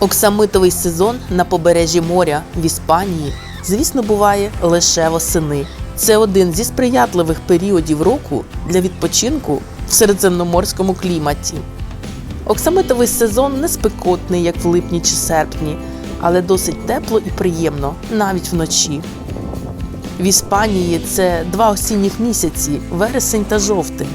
Оксамитовий сезон на побережжі моря в Іспанії, звісно, буває лише восени. Це один зі сприятливих періодів року для відпочинку в середземноморському кліматі. Оксамитовий сезон не спекотний, як в липні чи серпні, але досить тепло і приємно навіть вночі. В Іспанії це два осінніх місяці вересень та жовтень.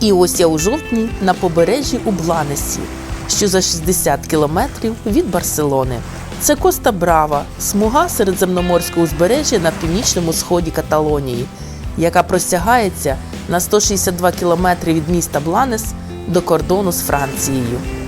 І ось я у жовтні на побережжі у Бланесі, що за 60 кілометрів від Барселони. Це Коста Брава, смуга середземноморського узбережжя на північному сході Каталонії, яка простягається на 162 кілометри від міста Бланес до кордону з Францією.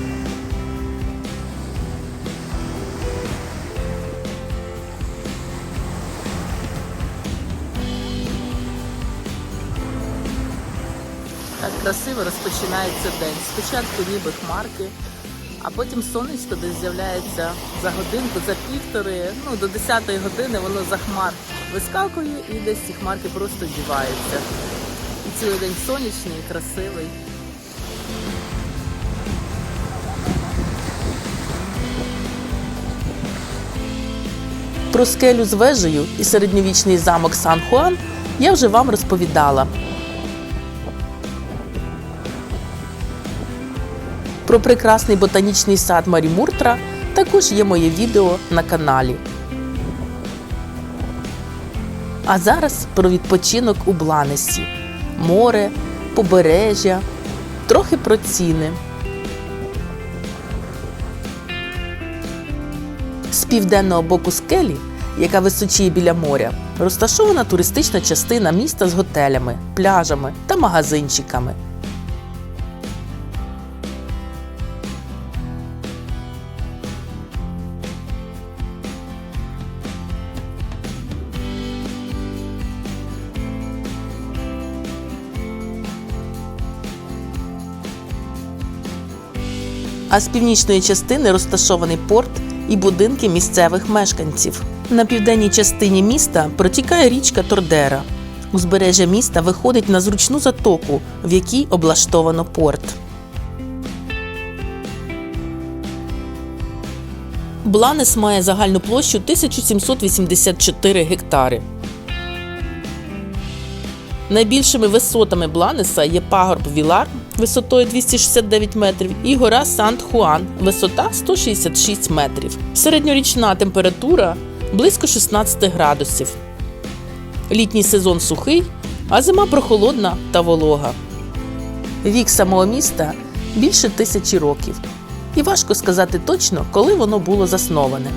Красиво розпочинається день. Спочатку ніби хмарки, а потім сонечко десь з'являється за годинку, за півтори, ну до 10-ї години воно за хмар вискакує і десь ці хмарки просто діваються. І цілий день сонячний, красивий. Про скелю з вежею і середньовічний замок Сан-Хуан я вже вам розповідала. Про прекрасний ботанічний сад Марімуртра також є моє відео на каналі. А зараз про відпочинок у Бланесі. Море, побережжя, трохи про ціни. З південного боку скелі, яка височіє біля моря, розташована туристична частина міста з готелями, пляжами та магазинчиками. А з північної частини розташований порт і будинки місцевих мешканців. На південній частині міста протікає річка Тордера. Узбережжя міста виходить на зручну затоку, в якій облаштовано порт. Бланес має загальну площу 1784 гектари. Найбільшими висотами Бланеса є пагорб Вілар висотою 269 метрів і гора Сант-Хуан, висота 166 метрів. Середньорічна температура близько 16 градусів. Літній сезон сухий, а зима прохолодна та волога. Вік самого міста більше тисячі років. І важко сказати точно, коли воно було засноване.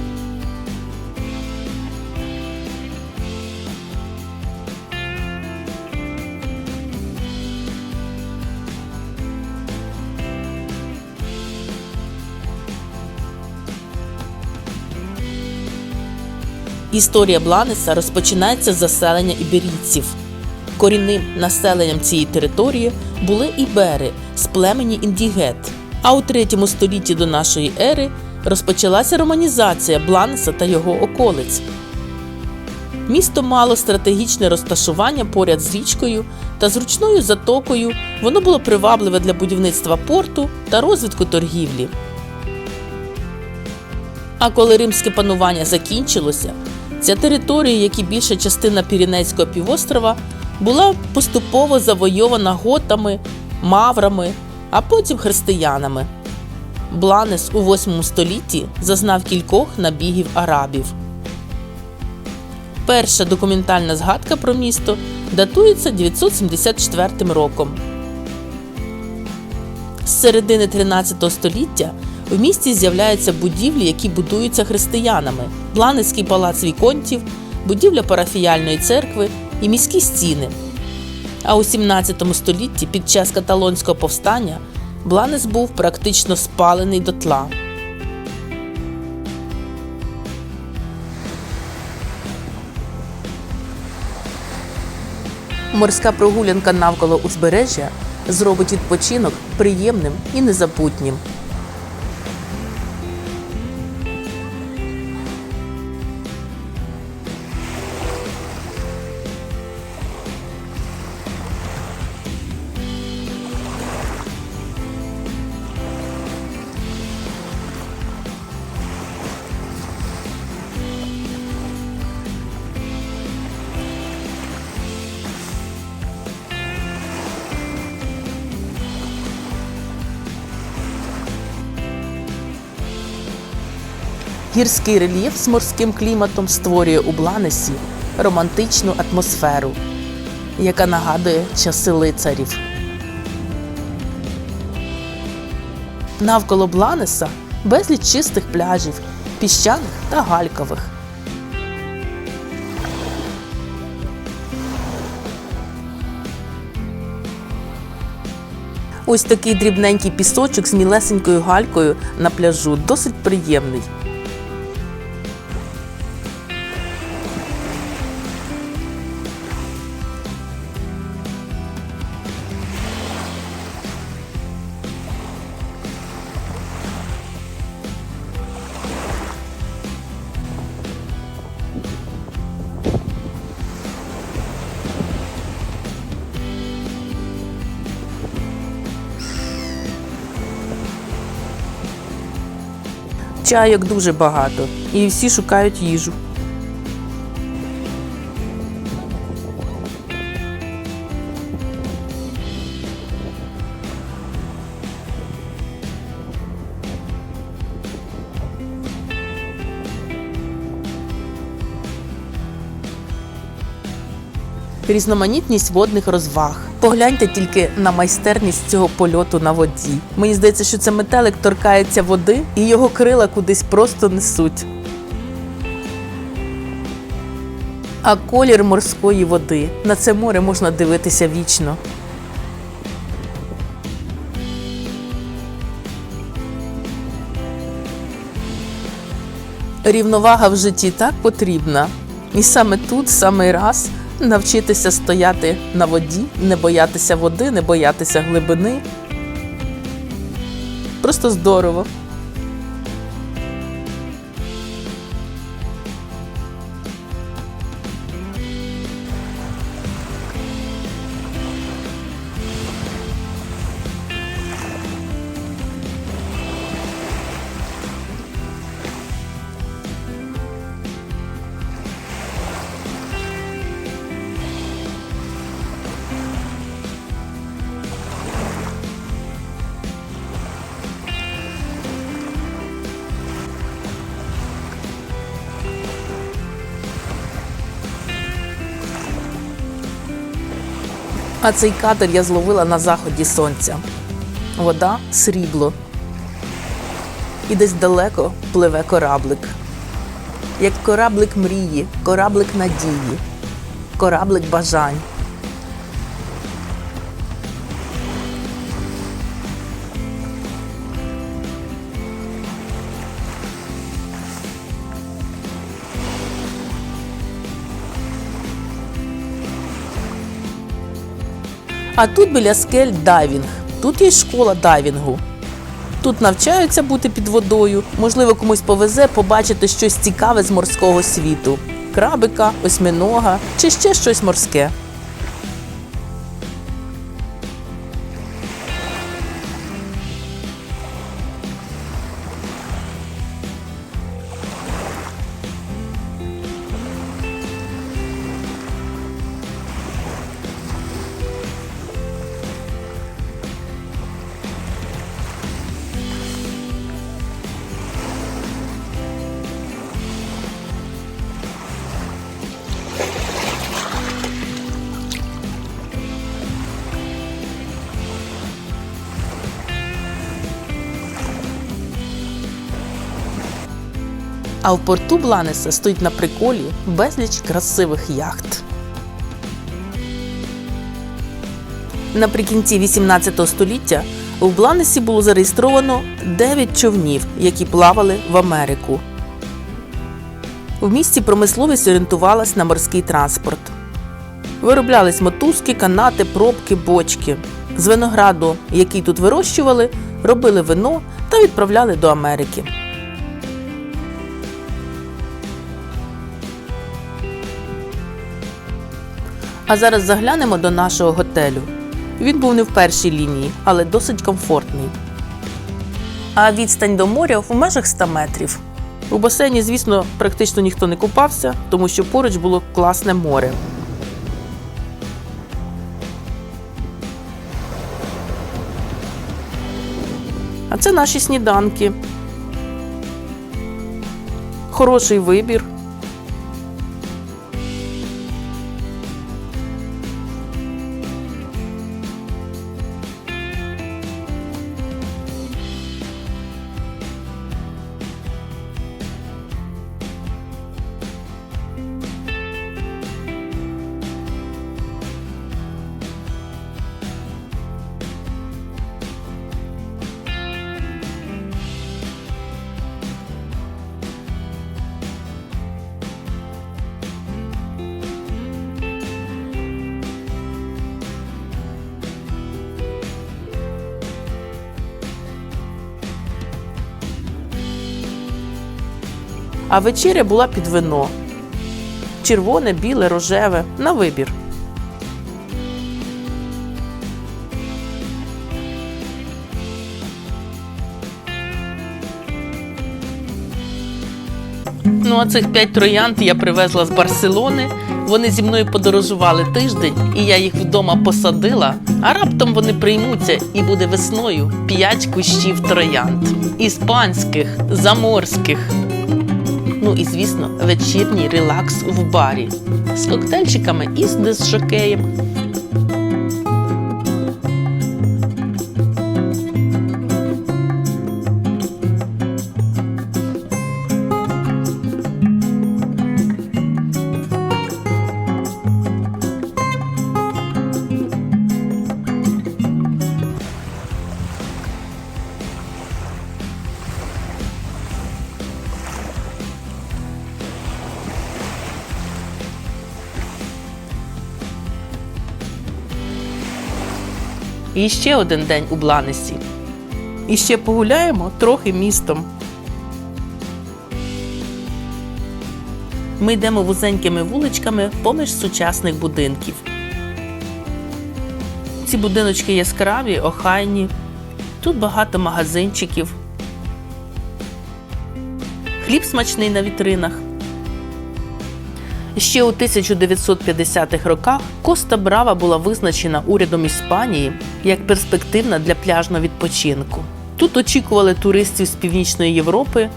Історія Бланеса розпочинається з заселення іберійців. Корінним населенням цієї території були ібери з племені Індігет. А у третьому столітті до нашої ери розпочалася романізація Бланеса та його околиць. Місто мало стратегічне розташування поряд з річкою та зручною затокою. Воно було привабливе для будівництва порту та розвитку торгівлі. А коли римське панування закінчилося, ця територія, як і більша частина Піренейського півострова, була поступово завойована готами, маврами, а потім християнами. Бланес у 8 столітті зазнав кількох набігів арабів. Перша документальна згадка про місто датується 974 роком. З середини 13 століття в місті з'являються будівлі, які будуються християнами: Бланецький палац віконтів, будівля парафіяльної церкви і міські стіни. А у 17 столітті під час каталонського повстання Бланес був практично спалений дотла. Морська прогулянка навколо узбережжя зробить відпочинок приємним і незабутнім. Гірський рельєф з морським кліматом створює у Бланесі романтичну атмосферу, яка нагадує часи лицарів. Навколо Бланеса безліч чистих пляжів, піщаних та галькових. Ось такий дрібненький пісочок з мілесенькою галькою на пляжу досить приємний. Чайок дуже багато, і всі шукають їжу. Різноманітність водних розваг. Погляньте тільки на майстерність цього польоту на воді. Мені здається, що це метелик торкається води і його крила кудись просто несуть. А колір морської води на це море можна дивитися вічно. Рівновага в житті так потрібна. І саме тут, самий раз, навчитися стояти на воді, не боятися води, не боятися глибини. Просто здорово. А цей катер я зловила на заході сонця. Вода срібло. І десь далеко пливе кораблик. Як кораблик мрії, кораблик надії, кораблик бажань. А тут біля скель дайвінг. Тут є школа дайвінгу. Тут навчаються бути під водою. Можливо, комусь повезе побачити щось цікаве з морського світу: крабика, осьминога чи ще щось морське. А в порту Бланеса стоїть на приколі безліч красивих яхт. Наприкінці 18 століття в Бланесі було зареєстровано 9 човнів, які плавали в Америку. В місті промисловість орієнтувалась на морський транспорт. Вироблялись мотузки, канати, пробки, бочки. З винограду, який тут вирощували, робили вино та відправляли до Америки. А зараз заглянемо до нашого готелю. Він був не в першій лінії, але досить комфортний. А відстань до моря в межах 100 метрів. У басейні, звісно, практично ніхто не купався, тому що поруч було класне море. А це наші сніданки. Хороший вибір. А вечеря була під вино. Червоне, біле, рожеве на вибір. Ну, а цих п'ять троянд я привезла з Барселони. Вони зі мною подорожували тиждень, і я їх вдома посадила. А раптом вони приймуться і буде весною п'ять кущів троянд. Іспанських, заморських. Ну і звісно, вечірній релакс в барі з коктейльчиками і з дисшокеєм. І ще один день у Бланесі. І ще погуляємо трохи містом. Ми йдемо вузенькими вуличками поміж сучасних будинків. Ці будиночки яскраві, охайні. Тут багато магазинчиків. Хліб смачний на вітринах. Ще у 1950-х роках Коста Брава була визначена урядом Іспанії як перспективна для пляжного відпочинку. Тут очікували туристів з Північної Європи,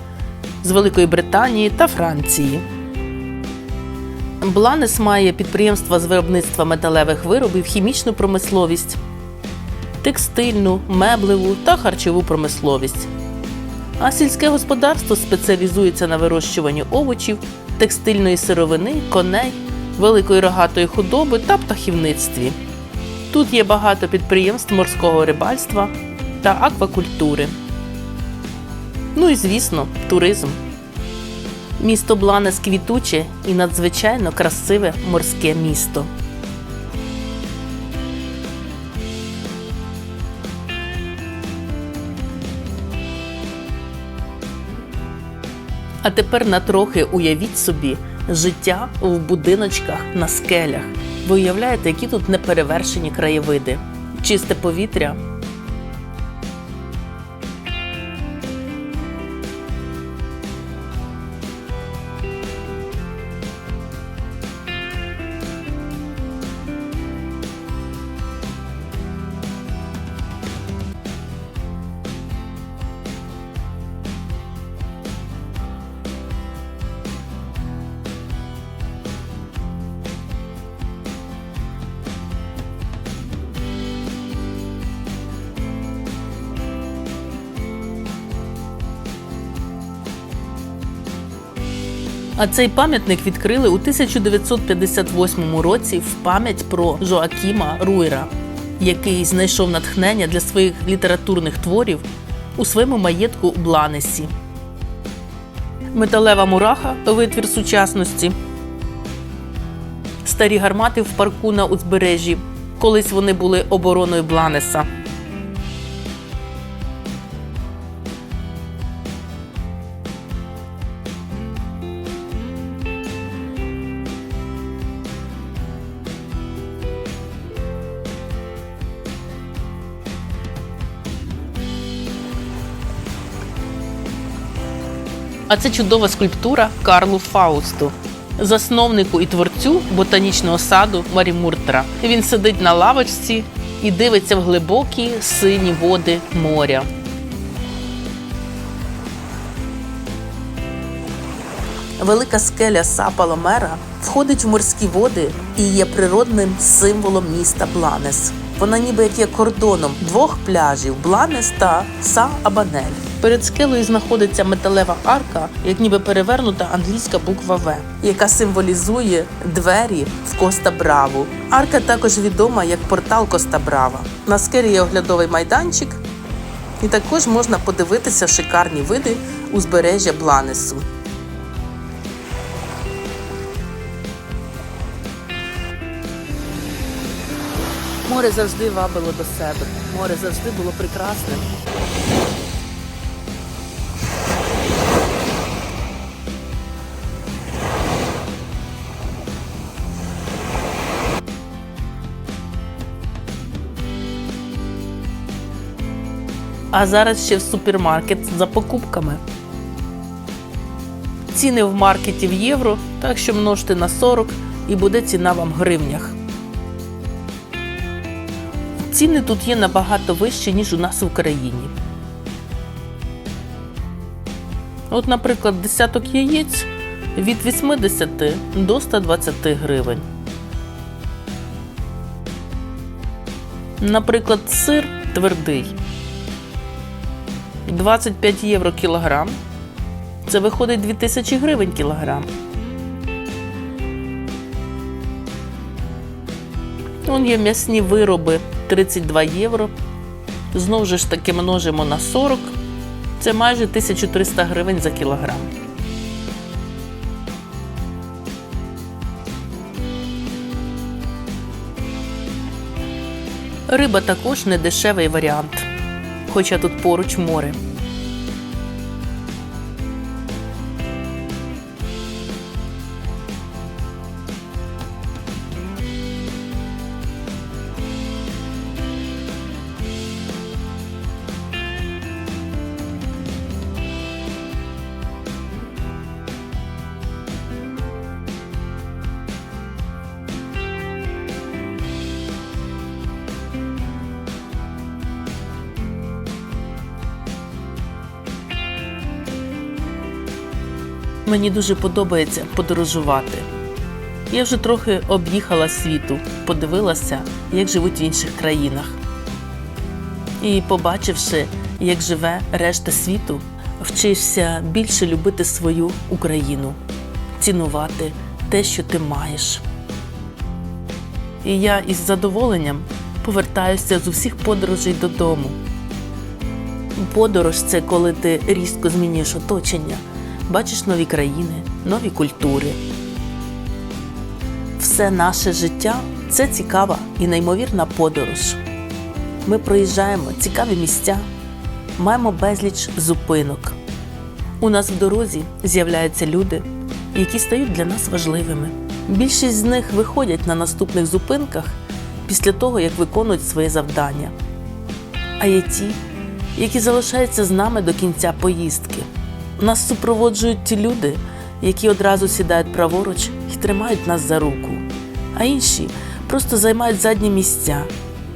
з Великої Британії та Франції. Бланес має підприємства з виробництва металевих виробів, хімічну промисловість, текстильну, меблеву та харчову промисловість. А сільське господарство спеціалізується на вирощуванні овочів, текстильної сировини, коней, великої рогатої худоби та птахівництві. Тут є багато підприємств морського рибальства та аквакультури. Ну і звісно, туризм. Місто Бланес квітуче і надзвичайно красиве морське місто. А тепер на трохи уявіть собі життя в будиночках на скелях. Ви уявляєте, які тут неперевершені краєвиди, чисте повітря. А цей пам'ятник відкрили у 1958 році в пам'ять про Жоакіма Руйра, який знайшов натхнення для своїх літературних творів у своєму маєтку Бланесі. Металева мураха витвір сучасності. Старі гармати в парку на узбережжі. Колись вони були обороною Бланеса. А це чудова скульптура Карлу Фаусту, засновнику і творцю ботанічного саду Марімуртра. Він сидить на лавочці і дивиться в глибокі сині води моря. Велика скеля Са-Паломера входить в морські води і є природним символом міста Бланес. Вона ніби як є кордоном двох пляжів Бланес та Са-Абанель. Перед скелею знаходиться металева арка, як ніби перевернута англійська буква В, яка символізує двері в Коста Браву. Арка також відома як портал Коста Брава. На скелі є оглядовий майданчик, і також можна подивитися шикарні види узбережжя Бланесу. Море завжди вабило до себе. Море завжди було прекрасним. А зараз ще в супермаркет за покупками. Ціни в маркеті в євро, так що множте на 40 і буде ціна вам в гривнях. Ціни тут є набагато вищі, ніж у нас в Україні. От, наприклад, десяток яєць від 80 до 120 гривень. Наприклад, сир твердий 25 євро кілограм. Це виходить 2000 гривень кілограм. Вон є м'ясні вироби 32 євро. Знову ж таки множимо на 40. Це майже 1300 гривень за кілограм. Риба також не дешевий варіант, хоча тут поруч море. Мені дуже подобається подорожувати. Я вже трохи об'їхала світу, подивилася, як живуть в інших країнах. І побачивши, як живе решта світу, вчишся більше любити свою Україну, цінувати те, що ти маєш. І я із задоволенням повертаюся з усіх подорожей додому. Подорож це коли ти різко змінюєш оточення, бачиш нові країни, нові культури. Все наше життя це цікава і неймовірна подорож. Ми проїжджаємо цікаві місця, маємо безліч зупинок. У нас в дорозі з'являються люди, які стають для нас важливими. Більшість з них виходять на наступних зупинках після того, як виконують своє завдання. А є ті, які залишаються з нами до кінця поїздки. Нас супроводжують ті люди, які одразу сідають праворуч і тримають нас за руку, а інші просто займають задні місця,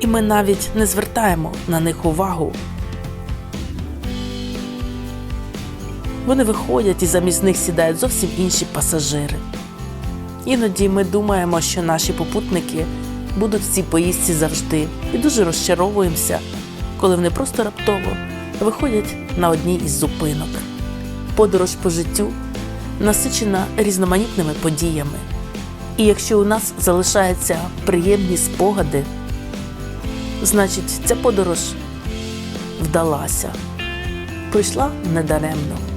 і ми навіть не звертаємо на них увагу. Вони виходять і замість них сідають зовсім інші пасажири. Іноді ми думаємо, що наші попутники будуть в цій поїздці завжди, і дуже розчаровуємося, коли вони просто раптово виходять на одній із зупинок. Подорож по життю насичена різноманітними подіями. І якщо у нас залишаються приємні спогади, значить ця подорож вдалася, пройшла недаремно.